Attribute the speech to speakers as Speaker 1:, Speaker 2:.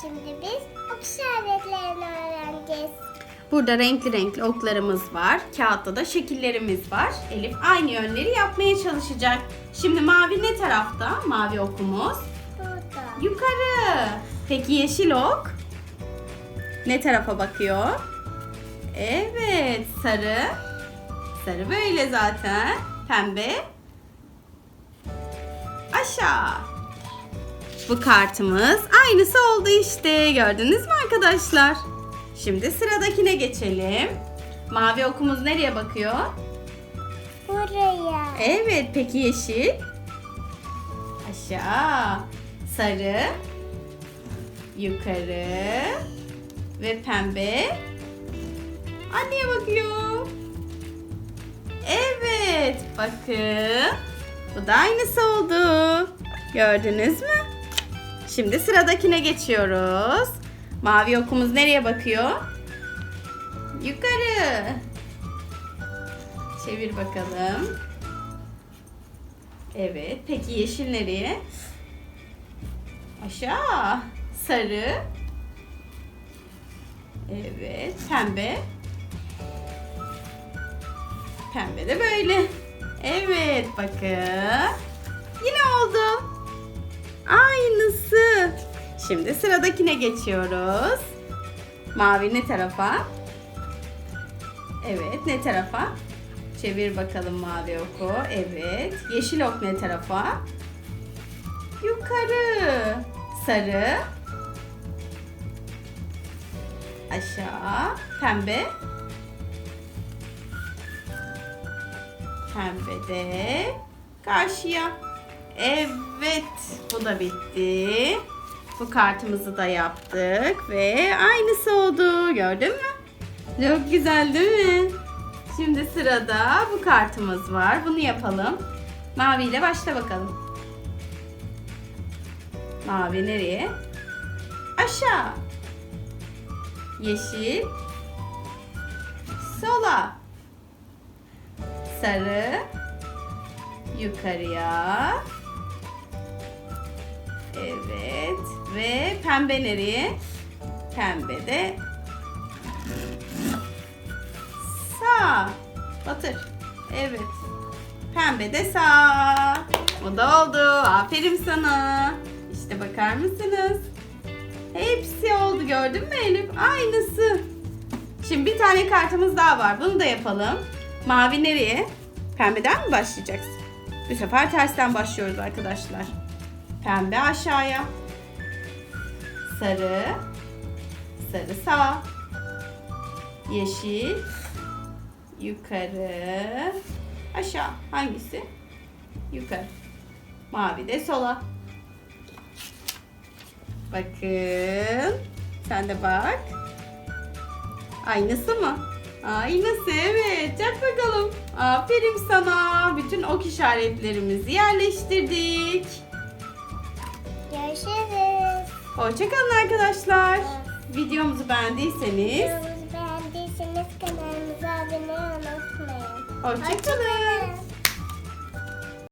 Speaker 1: Şimdi biz ok işaretlerini öğreneceğiz.
Speaker 2: Burada renkli renkli oklarımız var. Kağıtta da şekillerimiz var. Elif aynı yönleri yapmaya çalışacak. Şimdi mavi ne tarafta? Mavi okumuz.
Speaker 1: Burada.
Speaker 2: Yukarı. Peki yeşil ok? Ne tarafa bakıyor? Evet, sarı. Sarı böyle zaten. Pembe. Aşağı. Bu kartımız aynısı oldu işte. Gördünüz mü arkadaşlar? Şimdi sıradakine geçelim. Mavi okumuz nereye bakıyor?
Speaker 1: Buraya.
Speaker 2: Evet, peki yeşil? Aşağı. Sarı. Yukarı. Ve pembe. Anneye bakıyor. Evet, bakın. Bu da aynısı oldu. Gördünüz mü? Şimdi sıradakine geçiyoruz. Mavi okumuz nereye bakıyor? Yukarı. Çevir bakalım. Evet. Peki yeşil nereye? Aşağı. Sarı. Evet. Pembe. Pembe de böyle. Evet. Bakın. Yine oldu. Aynısı. Şimdi sıradakine geçiyoruz. Mavi ne tarafa? Evet. Ne tarafa? Çevir bakalım mavi oku. Evet. Yeşil ok ne tarafa? Yukarı. Sarı. Aşağı. Pembe. Pembe de karşıya. Evet. Bu da bitti. Bu kartımızı da yaptık ve aynısı oldu. Gördün mü? Çok güzel değil mi? Şimdi sırada bu kartımız var. Bunu yapalım. Mavi ile başla bakalım. Mavi nereye? Aşağı. Yeşil. Sola. Sarı. Yukarıya. Evet. Ve pembe nereye? Pembe de sağ. Batır. Evet. Pembe de sağ. O da oldu. Aferin sana. İşte bakar mısınız? Hepsi oldu gördün mü Elif? Aynısı. Şimdi bir tane kartımız daha var. Bunu da yapalım. Mavi nereye? Pembeden mi başlayacaksın? Bu sefer tersten başlıyoruz arkadaşlar. Pembe aşağıya. Sarı. Sarı sağ. Yeşil. Yukarı. Aşağı. Hangisi? Yukarı. Mavi de sola. Bakın. Sen de bak. Aynısı mı? Aynısı evet. Çak bakalım. Aferin sana. Bütün ok işaretlerimizi yerleştirdik.
Speaker 1: Görüşürüz.
Speaker 2: Hoşçakalın arkadaşlar. Videomuzu beğendiyseniz
Speaker 1: Videomuzu beğendiyseniz kanalımıza abone olmayı unutmayın.
Speaker 2: hoşçakalın.